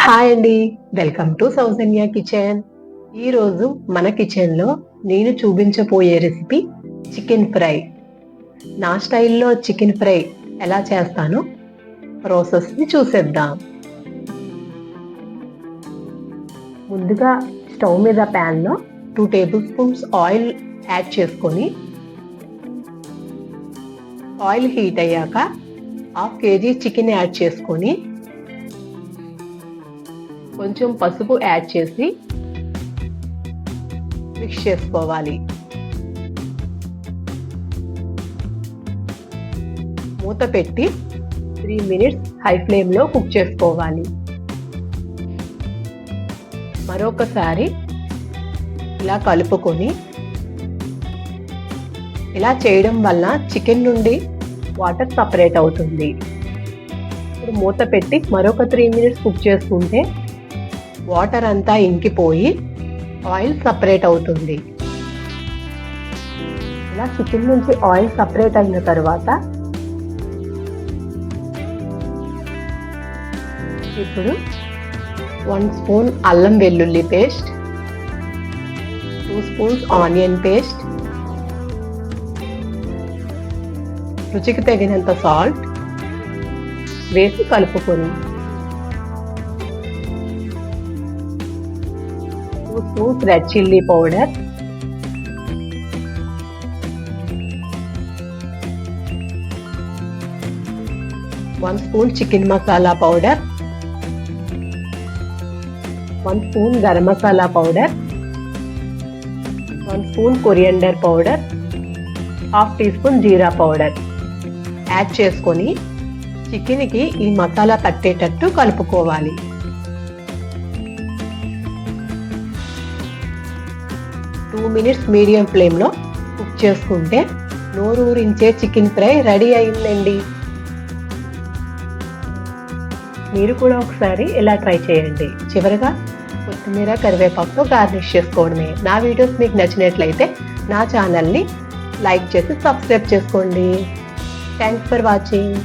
Hi అండి. Welcome to Soujanya kitchen. ఈరోజు మన కిచెన్లో నేను చూపించబోయే రెసిపీ చికెన్ ఫ్రై. నా స్టైల్లో చికెన్ ఫ్రై ఎలా చేస్తానో ప్రాసెస్ని చూసేద్దాం. ముందుగా స్టవ్ మీద ప్యాన్లో two table spoons oil add చేసుకొని ఆయిల్ హీట్ అయ్యాక హాఫ్ కేజీ చికెన్ యాడ్ చేసుకొని కొంచెం పసుపు యాడ్ చేసి మిక్స్ చేసుకోవాలి. మూత పెట్టి త్రీ మినిట్స్ హై ఫ్లేమ్లో కుక్ చేసుకోవాలి. మరొకసారి ఇలా కలుపుకొని ఇలా చేయడం వల్ల చికెన్ నుండి వాటర్ సపరేట్ అవుతుంది. ఇప్పుడు మూత పెట్టి మరొక త్రీ మినిట్స్ కుక్ చేసుకుంటే వాటర్ అంతా ఇంకిపోయి ఆయిల్ సపరేట్ అవుతుంది. ఇలా చికెన్ నుంచి ఆయిల్ సపరేట్ అయిన తర్వాత ఇప్పుడు వన్ స్పూన్ అల్లం వెల్లుల్లి paste two spoons onion paste రుచికి తగినంత సాల్ట్ వేసి కలుపుకొని two red chilli powder. One spoon chicken masala powder. One spoon garam masala powder. One spoon coriander powder. Half teaspoon jeera powder. Add చేసుకొని చికెన్కి ఈ మసాలా పట్టేటట్టు కలుపుకోవాలి. టూ మినిట్స్ మీడియం ఫ్లేమ్లో కుక్ చేసుకుంటే నోరూరించే చికెన్ ఫ్రై రెడీ అయిందండి. మీరు కూడా ఒకసారి ఇలా ట్రై చేయండి. చివరిగా కొత్తిమీర కరివేపాకుతో గార్నిష్ చేసుకోవడమే. నా వీడియోస్ మీకు నచ్చినట్లయితే నా ఛానల్ని లైక్ చేసి సబ్స్క్రైబ్ చేసుకోండి. Thanks for watching